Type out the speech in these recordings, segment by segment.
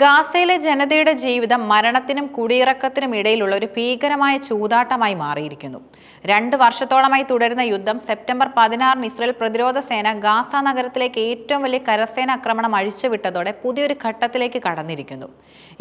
ഗാസയിലെ ജനതയുടെ ജീവിതം മരണത്തിനും കുടിയിറക്കത്തിനും ഇടയിലുള്ള ഒരു ഭീകരമായ ചൂതാട്ടമായി മാറിയിരിക്കുന്നു. രണ്ട് വർഷത്തോളമായി തുടരുന്ന യുദ്ധം സെപ്റ്റംബർ പതിനാറിന് ഇസ്രയേൽ പ്രതിരോധ സേന ഗാസ നഗരത്തിലേക്ക് ഏറ്റവും വലിയ കരസേന ആക്രമണം അഴിച്ചുവിട്ടതോടെ പുതിയൊരു ഘട്ടത്തിലേക്ക് കടന്നിരിക്കുന്നു.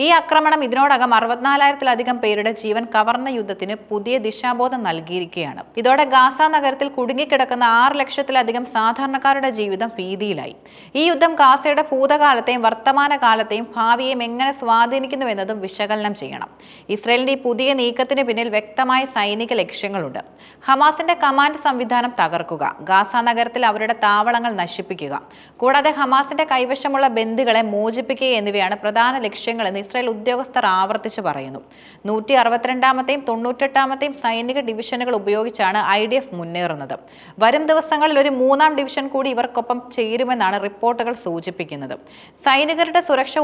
ഈ ആക്രമണം ഇതിനോടകം അറുപത്തിനാലായിരത്തിലധികം പേരുടെ ജീവൻ കവർന്ന യുദ്ധത്തിന് പുതിയ ദിശാബോധം നൽകിയിരിക്കുകയാണ്. ഇതോടെ ഗാസ നഗരത്തിൽ കുടുങ്ങിക്കിടക്കുന്ന ആറ് ലക്ഷത്തിലധികം സാധാരണക്കാരുടെ ജീവിതം ഭീതിയിലായി. ഈ യുദ്ധം ഗാസയുടെ ഭൂതകാലത്തെയും വർത്തമാനകാലത്തെയും ഭാവിയെയും എങ്ങനെ സ്വാധീനിക്കുന്നു എന്നതും വിശകലനം ചെയ്യണം. ഇസ്രയേലിന്റെ ഈ പുതിയ നീക്കത്തിന് പിന്നിൽ വ്യക്തമായ സൈനിക ലക്ഷ്യങ്ങളുണ്ട്. ഹമാസിന്റെ കമാൻഡ് സംവിധാനം തകർക്കുക ഗാസ നഗരത്തിൽ അവരുടെ താവളങ്ങൾ നശിപ്പിക്കുക കൂടാതെ ഹമാസിന്റെ കൈവശമുള്ള ബന്ധുക്കളെ മോചിപ്പിക്കുക എന്നിവയാണ് പ്രധാന ലക്ഷ്യങ്ങളെന്ന് ഇസ്രായേൽ ഉദ്യോഗസ്ഥർ ആവർത്തിച്ചു പറയുന്നു. നൂറ്റി അറുപത്തിരണ്ടാമത്തെയും തൊണ്ണൂറ്റെട്ടാമത്തെയും സൈനിക ഡിവിഷനുകൾ ഉപയോഗിച്ചാണ് ഐ ഡി എഫ് മുന്നേറുന്നത്. വരും ദിവസങ്ങളിൽ ഒരു മൂന്നാം ഡിവിഷൻ കൂടി ഇവർക്കൊപ്പം ചേരുമെന്നാണ് റിപ്പോർട്ടുകൾ സൂചിപ്പിക്കുന്നത്. സൈനികരുടെ സുരക്ഷ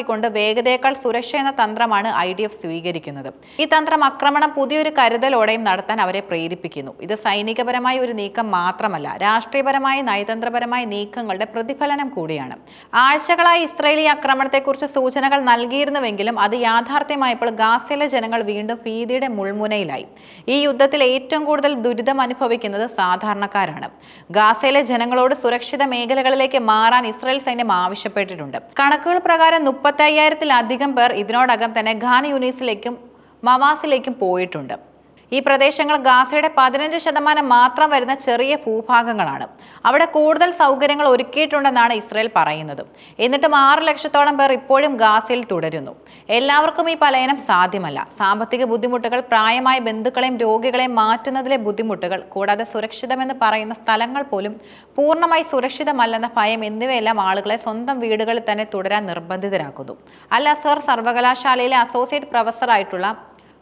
ഉറപ്പാക്കിക്കൊണ്ട് വേഗതയേക്കാൾ സുരക്ഷ എന്ന തന്ത്രമാണ് ഐ ഡി എഫ് സ്വീകരിക്കുന്നത്. ഈ തന്ത്രം ആക്രമണം പുതിയൊരു കരുതലോടെയും നടത്താൻ അവരെ പ്രേരിപ്പിക്കുന്നു. ഇത് സൈനികപരമായ ഒരു നീക്കം മാത്രമല്ല രാഷ്ട്രീയപരമായ നയതന്ത്രപരമായ നീക്കങ്ങളുടെ പ്രതിഫലനം കൂടിയാണ്. ആഴ്ചകളായി ഇസ്രയേലി ആക്രമണത്തെക്കുറിച്ച് സൂചനകൾ നൽകിയിരുന്നുവെങ്കിലും അത് യാഥാർത്ഥ്യമായപ്പോൾ ഗാസയിലെ ജനങ്ങൾ വീണ്ടും ഭീതിയുടെ മുൾമുനയിലായി. ഈ യുദ്ധത്തിൽ ഏറ്റവും കൂടുതൽ ദുരിതം അനുഭവിക്കുന്നത് സാധാരണക്കാരാണ്. ഗാസയിലെ ജനങ്ങളോട് സുരക്ഷിത മേഖലകളിലേക്ക് മാറാൻ ഇസ്രയേൽ സൈന്യം ആവശ്യപ്പെട്ടിട്ടുണ്ട്. കണക്കുകൾ പ്രകാരം അയ്യായിരത്തിലധികം പേർ ഇതിനോടകം തന്നെ ഖാൻ യൂണിസിലേക്കും മവാസിലേക്കും പോയിട്ടുണ്ട്. ഈ പ്രദേശങ്ങൾ ഗാസയുടെ പതിനഞ്ച് ശതമാനം മാത്രം വരുന്ന ചെറിയ ഭൂഭാഗങ്ങളാണ്. അവിടെ കൂടുതൽ സൗകര്യങ്ങൾ ഒരുക്കിയിട്ടുണ്ടെന്നാണ് ഇസ്രയേൽ പറയുന്നത്. എന്നിട്ടും ആറ് ലക്ഷത്തോളം പേർ ഇപ്പോഴും ഗാസയിൽ തുടരുന്നു. എല്ലാവർക്കും ഈ പലയനം സാധ്യമല്ല. സാമ്പത്തിക ബുദ്ധിമുട്ടുകൾ പ്രായമായ ബന്ധുക്കളെയും രോഗികളെയും മാറ്റുന്നതിലെ ബുദ്ധിമുട്ടുകൾ കൂടാതെ സുരക്ഷിതമെന്ന് പറയുന്ന സ്ഥലങ്ങൾ പോലും പൂർണമായി സുരക്ഷിതമല്ലെന്ന ഭയം എന്നിവയെല്ലാം ആളുകളെ സ്വന്തം വീടുകളിൽ തന്നെ തുടരാൻ നിർബന്ധിതരാക്കുന്നു. അൽ അസർ സർവകലാശാലയിലെ അസോസിയേറ്റ് പ്രൊഫസറായിട്ടുള്ള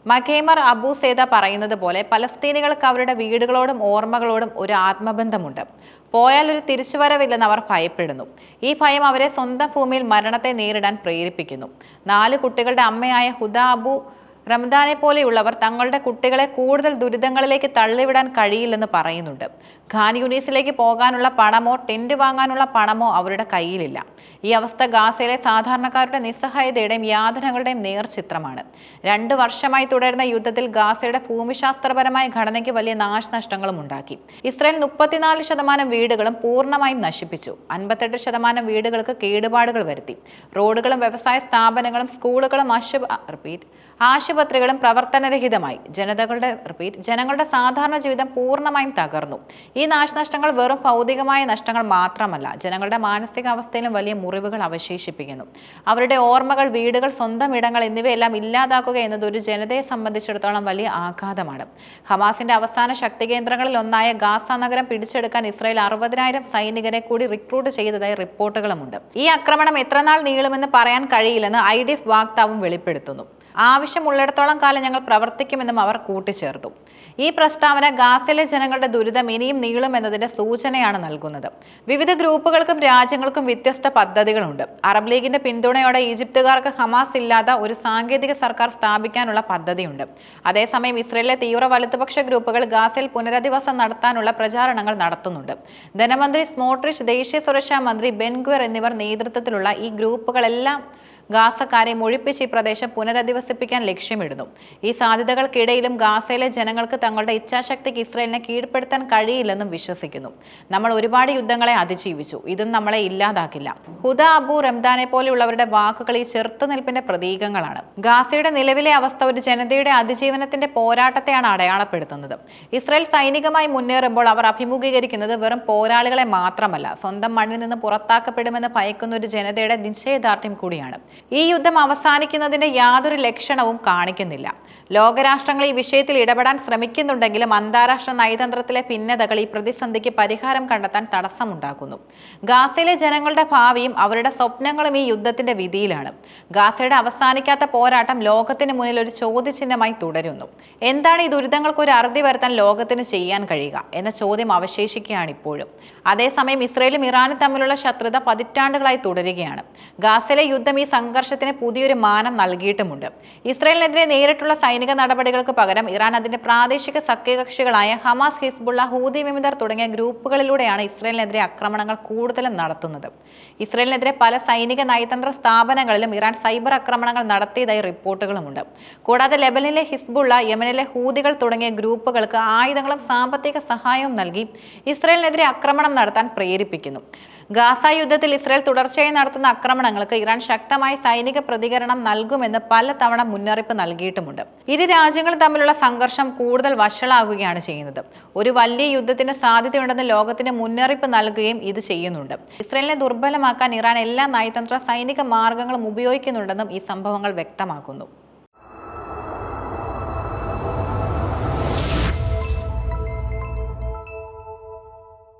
മഖേമർ അബു സേദ പറയുന്നത് പോലെ പലസ്തീനികൾക്ക് അവരുടെ വീടുകളോടും ഓർമ്മകളോടും ഒരു ആത്മബന്ധമുണ്ട്. പോയാൽ ഒരു തിരിച്ചുവരവില്ലെന്ന് അവർ ഭയപ്പെടുന്നു. ഈ ഭയം അവരെ സ്വന്തം ഭൂമിയിൽ മരണത്തെ നേരിടാൻ പ്രേരിപ്പിക്കുന്നു. നാല് കുട്ടികളുടെ അമ്മയായ ഹുദ അബു റംദാനെ പോലെയുള്ളവർ തങ്ങളുടെ കുട്ടികളെ കൂടുതൽ ദുരിതങ്ങളിലേക്ക് തള്ളിവിടാൻ കഴിയില്ലെന്ന് പറയുന്നുണ്ട്. ഖാൻ യൂണീസിലേക്ക് പോകാനുള്ള പണമോ ടെന്റ് വാങ്ങാനുള്ള പണമോ അവരുടെ കയ്യിലില്ല. ഈ അവസ്ഥ ഗാസയിലെ സാധാരണക്കാരുടെ നിസ്സഹായതയുടെയും യാതനകളുടെയും നേർചിത്രമാണ്. രണ്ട് വർഷമായി തുടരുന്ന യുദ്ധത്തിൽ ഗാസയുടെ ഭൂമിശാസ്ത്രപരമായ ഘടനയ്ക്ക് വലിയ നാശനഷ്ടങ്ങളും ഉണ്ടാക്കി. ഇസ്രായേൽ മുപ്പത്തിനാല് ശതമാനം വീടുകളും പൂർണമായും നശിപ്പിച്ചു. അൻപത്തെട്ട് ശതമാനം വീടുകൾക്ക് കേടുപാടുകൾ വരുത്തി. റോഡുകളും വ്യവസായ സ്ഥാപനങ്ങളും സ്കൂളുകളും ആശുപ റിപ്പീറ്റ്. ആശുപത്രികളും പ്രവർത്തനരഹിതമായി. ജനതകളുടെ റിപ്പീറ്റ് ജനങ്ങളുടെ സാധാരണ ജീവിതം പൂർണമായും തകർന്നു. ഈ നാശനഷ്ടങ്ങൾ വെറും ഭൗതികമായ നഷ്ടങ്ങൾ മാത്രമല്ല ജനങ്ങളുടെ മാനസികാവസ്ഥയിലും വലിയ മുറിവുകൾ അവശേഷിപ്പിക്കുന്നു. അവരുടെ ഓർമ്മകൾ വീടുകൾ സ്വന്തം ഇടങ്ങൾ എന്നിവയെല്ലാം ഇല്ലാതാക്കുക എന്നത് ഒരു ജനതയെ സംബന്ധിച്ചിടത്തോളം വലിയ ആഘാതമാണ്. ഹമാസിന്റെ അവസാന ശക്തി കേന്ദ്രങ്ങളിൽ ഒന്നായ ഗാസ നഗരം പിടിച്ചെടുക്കാൻ ഇസ്രായേൽ അറുപതിനായിരം സൈനികരെ കൂടി റിക്രൂട്ട് ചെയ്തതായി റിപ്പോർട്ടുകളുമുണ്ട്. ഈ ആക്രമണം എത്രനാൾ നീളുമെന്ന് പറയാൻ കഴിയില്ലെന്ന് ഐ ഡി എഫ് വാക്താവും വെളിപ്പെടുത്തുന്നു. ആവശ്യമുള്ളിടത്തോളം കാലം ഞങ്ങൾ പ്രവർത്തിക്കുമെന്നും അവർ കൂട്ടിച്ചേർത്തു. ഈ പ്രസ്താവന ഗാസയിലെ ജനങ്ങളുടെ ദുരിതം ഇനിയും നീളുമെന്നതിന്റെ സൂചനയാണ് നൽകുന്നത്. വിവിധ ഗ്രൂപ്പുകൾക്കും രാജ്യങ്ങൾക്കും വ്യത്യസ്ത പദ്ധതികളുണ്ട്. അറബ് ലീഗിന്റെ പിന്തുണയോടെ ഈജിപ്തുകാർക്ക് ഹമാസ് ഇല്ലാത്ത ഒരു സാങ്കേതിക സർക്കാർ സ്ഥാപിക്കാനുള്ള പദ്ധതിയുണ്ട്. അതേസമയം ഇസ്രയേലിലെ തീവ്ര വലതുപക്ഷ ഗ്രൂപ്പുകൾ ഗാസയിൽ പുനരധിവാസം നടത്താനുള്ള പ്രചാരണങ്ങൾ നടത്തുന്നുണ്ട്. ധനമന്ത്രി സ്മോട്രിഷ് ദേശീയ സുരക്ഷാ മന്ത്രി ബെൻഗ്വർ എന്നിവർ നേതൃത്വത്തിലുള്ള ഈ ഗ്രൂപ്പുകളെല്ലാം ഗാസക്കാരെ മുഴിപ്പിച്ച് ഈ പ്രദേശം പുനരധിവസിപ്പിക്കാൻ ലക്ഷ്യമിടുന്നു. ഈ സാധ്യതകൾക്കിടയിലും ഗാസയിലെ ജനങ്ങൾക്ക് തങ്ങളുടെ ഇച്ഛാശക്തിക്ക് ഇസ്രയേലിനെ കീഴ്പ്പെടുത്താൻ കഴിയില്ലെന്നും വിശ്വസിക്കുന്നു. നമ്മൾ ഒരുപാട് യുദ്ധങ്ങളെ അതിജീവിച്ചു. ഇതും നമ്മളെ ഇല്ലാതാക്കില്ല. ഹുദ അബു റംദാനെ പോലെയുള്ളവരുടെ വാക്കുകൾ ഈ ചെറുത്തുനിൽപ്പിന്റെ പ്രതീകങ്ങളാണ്. ഗാസയുടെ നിലവിലെ അവസ്ഥ ഒരു ജനതയുടെ അതിജീവനത്തിന്റെ പോരാട്ടത്തെയാണ് അടയാളപ്പെടുത്തുന്നത്. ഇസ്രായേൽ സൈനികമായി മുന്നേറുമ്പോൾ അവർ അഭിമുഖീകരിക്കുന്നത് വെറും പോരാളികളെ മാത്രമല്ല. സ്വന്തം മണ്ണിൽ നിന്ന് പുറത്താക്കപ്പെടുമെന്ന് ഭയക്കുന്ന ഒരു ജനതയുടെ നിശ്ചയദാർഢ്യം കൂടിയാണ്. ഈ യുദ്ധം അവസാനിക്കുന്നതിന്റെ യാതൊരു ലക്ഷണവും കാണിക്കുന്നില്ല. ലോകരാഷ്ട്രങ്ങൾ ഈ വിഷയത്തിൽ ഇടപെടാൻ ശ്രമിക്കുന്നുണ്ടെങ്കിലും അന്താരാഷ്ട്ര നയതന്ത്രത്തിലെ ഭിന്നതകൾ ഈ പ്രതിസന്ധിക്ക് പരിഹാരം കണ്ടെത്താൻ തടസ്സമുണ്ടാക്കുന്നു. ഗാസയിലെ ജനങ്ങളുടെ ഭാവിയും അവരുടെ സ്വപ്നങ്ങളും ഈ യുദ്ധത്തിന്റെ വിധിയിലാണ്. ഗാസയുടെ അവസാനിക്കാത്ത പോരാട്ടം ലോകത്തിന് മുന്നിൽ ഒരു ചോദ്യചിഹ്നമായി തുടരുന്നു. എന്താണ് ഈ ദുരിതങ്ങൾക്ക് ഒരു അറുതി വരുത്താൻ ലോകത്തിന് ചെയ്യാൻ കഴിയുക എന്ന ചോദ്യം അവശേഷിക്കുകയാണ് ഇപ്പോഴും. അതേസമയം ഇസ്രയേലും ഇറാനും തമ്മിലുള്ള ശത്രുത പതിറ്റാണ്ടുകളായി തുടരുകയാണ്. ഗാസയിലെ യുദ്ധം ഈ സംഘർഷത്തിന് പുതിയൊരു മാനം നൽകിയിട്ടുമുണ്ട്. ഇസ്രയേലിനെതിരെ നേരിട്ടുള്ള സൈനിക നടപടികൾക്ക് പകരം ഇറാൻ അതിന്റെ പ്രാദേശിക സഖ്യകക്ഷികളായ ഹമാസ് ഹിസ്ബുള്ള ഹൂദി വിമിതർ തുടങ്ങിയ ഗ്രൂപ്പുകളിലൂടെയാണ് ഇസ്രയേലിനെതിരെ ആക്രമണങ്ങൾ കൂടുതലും നടത്തുന്നത്. ഇസ്രയേലിനെതിരെ പല സൈനിക നയതന്ത്ര സ്ഥാപനങ്ങളിലും ഇറാൻ സൈബർ ആക്രമണങ്ങൾ നടത്തിയതായി റിപ്പോർട്ടുകളുമുണ്ട്. കൂടാതെ ലെബനിലെ ഹിസ്ബുള്ള യമനിലെ ഹൂദികൾ തുടങ്ങിയ ഗ്രൂപ്പുകൾക്ക് ആയുധങ്ങളും സാമ്പത്തിക സഹായവും നൽകി ഇസ്രയേലിനെതിരെ ആക്രമണം നടത്താൻ പ്രേരിപ്പിക്കുന്നു. ഗാസ യുദ്ധത്തിൽ ഇസ്രായേൽ തുടർച്ചയായി നടത്തുന്ന ആക്രമണങ്ങൾക്ക് ഇറാൻ ശക്തമായ സൈനിക പ്രതികരണം നൽകുമെന്ന് പലതവണ മുന്നറിയിപ്പ് നൽകിയിട്ടുമുണ്ട്. ഇരു രാജ്യങ്ങളും തമ്മിലുള്ള സംഘർഷം കൂടുതൽ വഷളാകുകയാണ് ചെയ്യുന്നത്. ഒരു വലിയ യുദ്ധത്തിന് സാധ്യതയുണ്ടെന്ന് ലോകത്തിന് മുന്നറിയിപ്പ് നൽകുകയും ഇത് ചെയ്യുന്നുണ്ട്. ഇസ്രയേലിനെ ദുർബലമാക്കാൻ ഇറാൻ എല്ലാ നയതന്ത്ര സൈനിക മാർഗങ്ങളും ഉപയോഗിക്കുന്നുണ്ടെന്നും ഈ സംഭവങ്ങൾ വ്യക്തമാക്കുന്നു.